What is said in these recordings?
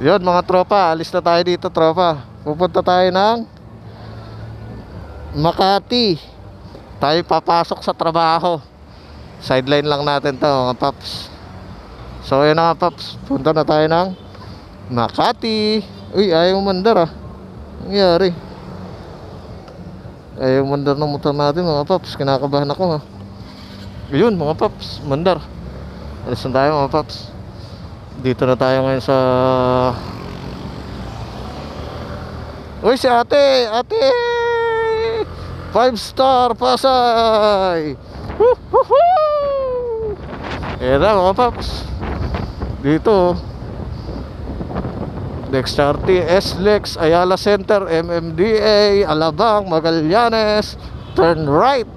Yun mga tropa, alis na tayo dito tropa. Pupunta tayo ng Makati. Tayo papasok sa trabaho. Sideline lang natin to mga paps. So yun nga paps, punta na tayo ng Makati. Uy, ayaw mandar ah. Ang nangyari? Ayaw mandar ng motor natin mga paps. Kinakabahan ako ha. Yun mga paps, mandar. Alis na tayo mga paps. Dito na tayo ngayon sa Uy si ate, ate! Five star Pasay! Woohoo! Ayan na mga paps. Dito. Dextarte, SLEX, Ayala Center, MMDA, Alabang, Magallanes. Turn right.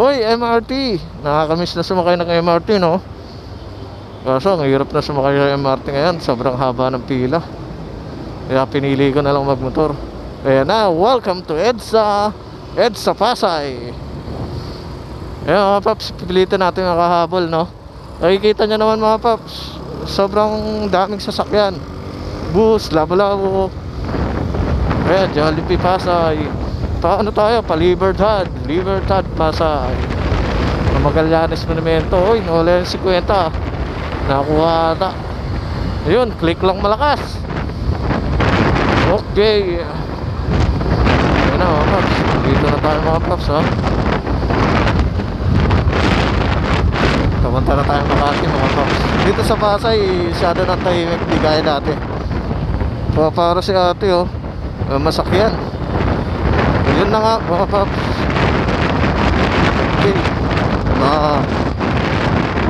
Uy, MRT. Nakakamiss na sumakay ng MRT, no? Kaso, ang hirap na sumakay ng MRT ngayon. Sobrang haba ng pila. Kaya pinili ko na lang magmotor. Kaya na, welcome to EDSA. EDSA Pasay. Ayan mga paps, pipilitan natin makahabol, no? Nakikita nyo naman mga paps, sobrang daming sasakyan. Bus, labo-labo. Ayan, Jollibee Pasay. Paano tayo? Pa Libertad. Pasay. Magallanes Monumento. Uy, nawala yung 50. Nakuha ata. Ayun, click lang malakas. Okay. Ayun na mga paps. Dito na tayo mga paps ha. Kamunta na tayo Makati mga paps. Dito sa Pasay, masyado ng tahimik. Di gaya dati. Pa para si ate oh. Masakyan. Yun na nga mga paps. Okay. Ah.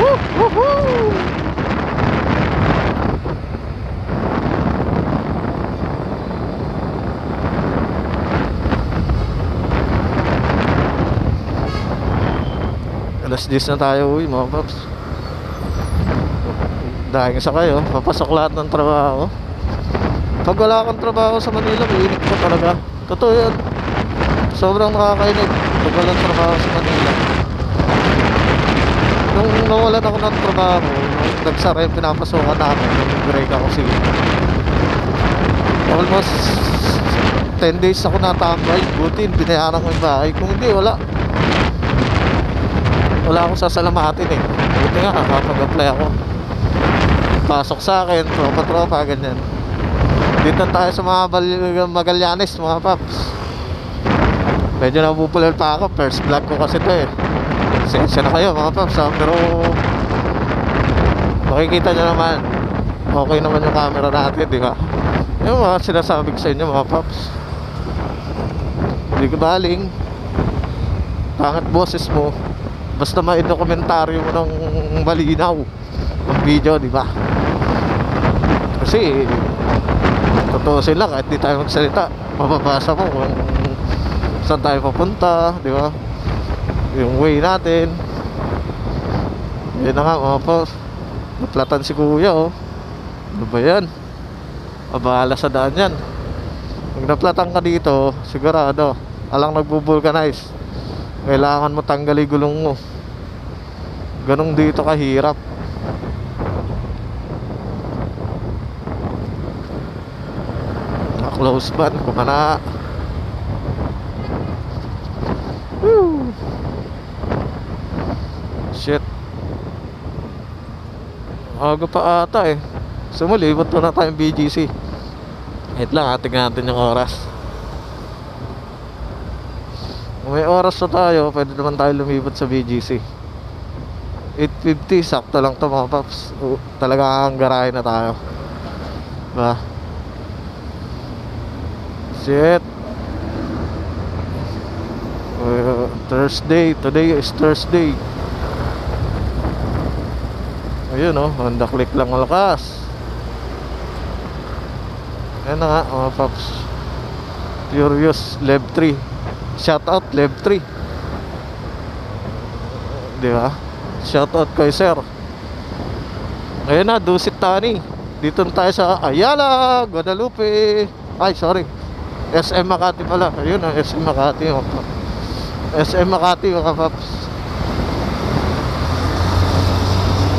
Woo! Woohoo! Alas 10 na tayo uwi mga paps. Dahil sa kayo Papasok lahat ng trabaho. Pag wala kang trabaho sa Manila Mainit ko talaga. Totoo yan Sobrang nakakainig Pag walang trabaho sa Manila. Nung nawalan ako ng trabaho nagsara yung pinapasukan namin. Nung break ako sige Almost 10 days ako natambay. Buti binayaran ko yung bahay. Kung hindi wala wala akong sasalamatin eh. Buti nga nakapag-apply ako. Pasok sa akin tropa-tropa ganyan. Dito tayo sa mga Magallanes mga paps. Medyo napupular pa ako. First vlog ko kasi to eh. Sensya na kayo mga paps ha? pero makikita nyo naman. Okay naman yung camera natin di ba? Yung mga sinasabi sa inyo mga paps. Hindi ko baling pangit boses mo basta may dokumentaryo mo ng malinaw ng video, di ba? Kasi totoo sila kahit di tayo magsalita, mababasa mo kung saan tayo papunta, di ba? Yung way natin. Yan na nga mga po. Naplatan si kuya oh. Ano ba yan? Mabahala sa daan yan. Pag naplatan ka dito, sigurado, alang nagbo-vulcanize. Kailangan mo tanggalin gulong mo. Ganong dito kahirap. Na-close ban, kumana. Woo! Shit. Aga pa ata eh. Sumulibot na tayong BGC. Wait lang, ating natin yung oras. Kung may oras na tayo, pwede naman tayo lumibot sa BGC. 8.50, sakto lang to mga paps. Talaga ang na tayo. Diba? Shit. Uh, Thursday, today is Thursday. Ayun oh, Honda Click lang malakas. Ayan na nga mga paps. Furious Lev 3. Shout out Lev 3. Di ba? Shout out kay sir. Ayun na, Dusit Tani. Dito tayo sa Ayala, Guadalupe. Ay, sorry. SM Makati pala. Ayun ang SM Makati. mga paps. SM Makati mga paps.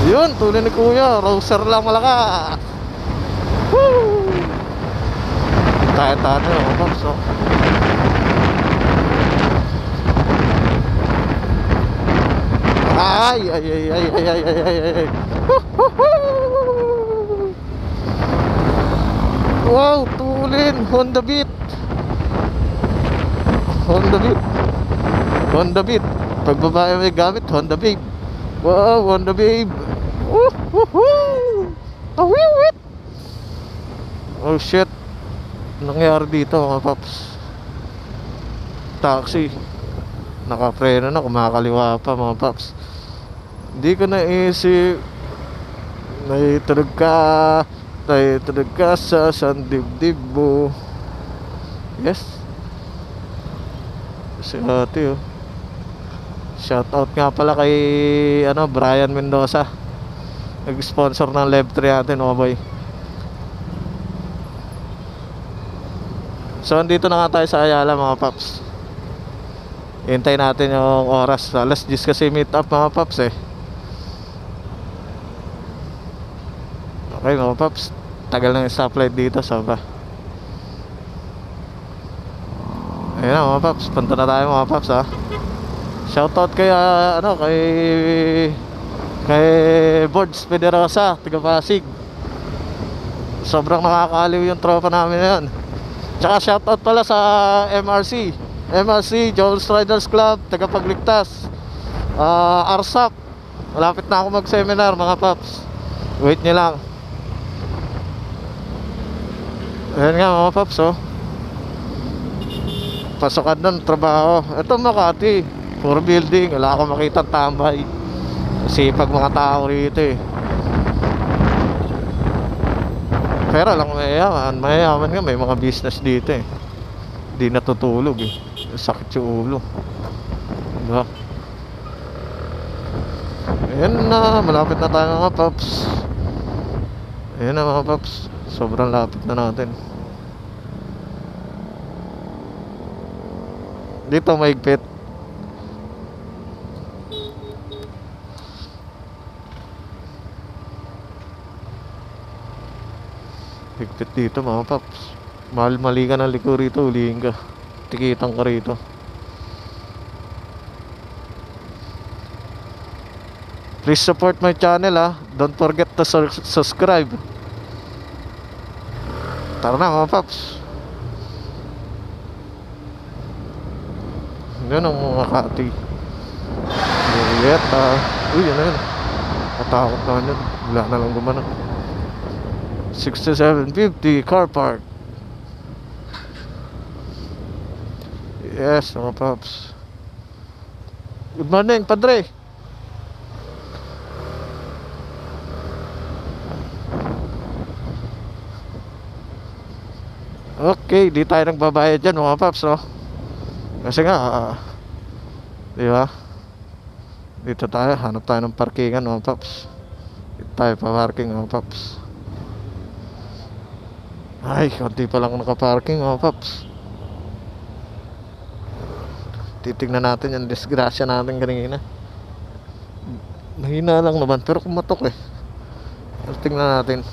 Yun, tuloy ni Kuya. Roser lang malakas. Woo! Kahit ano mga paps oh. Ay, ay, ay, ay, ay, ay, ay, ay, ay. Wow, tulin, Honda Beat. Honda Beat. Honda Beat. Pag babae may gamit, Honda Babe. Wow, Honda Babe. Woo, woo, woo. Awiwit. Oh shit. Nangyari dito mga paps. Taxi. Nakapreno na, kumakaliwa pa mga paps. Hindi ko naisip. Naitulog ka. Naitulog ka sa sandibdib mo. Yes. Si ate oh. Shoutout nga pala kay ano Brian Mendoza. Nag-sponsor ng Lev 3 natin, oh boy. So, andito na nga tayo sa Ayala mga paps. Hintay natin yung oras. Alas 10 kasi meet up mga paps eh. Okay mga paps. Tagal ng stoplight dito, sobra. Ayun na mga paps. Punta na tayo mga paps ha. Shoutout kay ah, ano kay kay Boards Pederosa, taga. Sobrang nakakaliw yung tropa namin na. Tsaka shoutout pala sa MRC. MRC, Jones Riders Club, taga Pagligtas. Ah, ARSAP. Malapit na ako mag-seminar mga paps. Wait nyo lang. Ayan nga mga paps oh. Pasokan ng trabaho. Ito Makati. Puro building. Wala akong makita tambay. Sipag mga tao rito eh. Pero lang mayayaman. Mayayaman nga may mga business dito eh. Hindi natutulog eh. Sakit yung ulo. Diba? Ayan na. Malapit na tayo mga paps. Ayan na mga paps. Sobrang lapit na natin. Dito maigpit. Higpit dito mga paps. Mahal mali ka ng liko rito, ulihin ka. Tikitan ka rito. Please support my channel ha. Don't forget to subscribe. Tara na mga paps. Yan ang mga kati. Julieta. Uy, yan na yun. Katakot na yun. Wala na lang gumana. 6750 car park. Yes, mga paps. Good morning, Padre. Okay, di tayo nagbabayad dyan mga paps, no? Kasi nga, ah, di ba? Dito tayo, hanap tayo ng parkingan mga paps. Dito tayo pa parking mga paps. Ay, konti pa lang nakaparking mga paps. Titignan natin yung disgrasya natin kanina. Mahina lang naman, pero kumatok eh. Tingnan natin.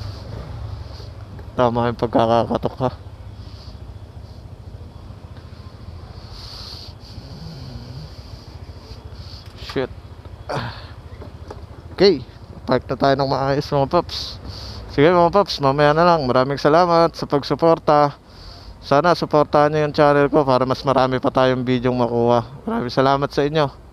Tama yung pagkakakatok ha. Shit. Okay. Park na tayo ng maayos mga paps. Sige mga paps, mamaya na lang. Maraming salamat sa pagsuporta. Sana suportahan nyo yung channel ko para mas marami pa tayong video makuha. Maraming salamat sa inyo.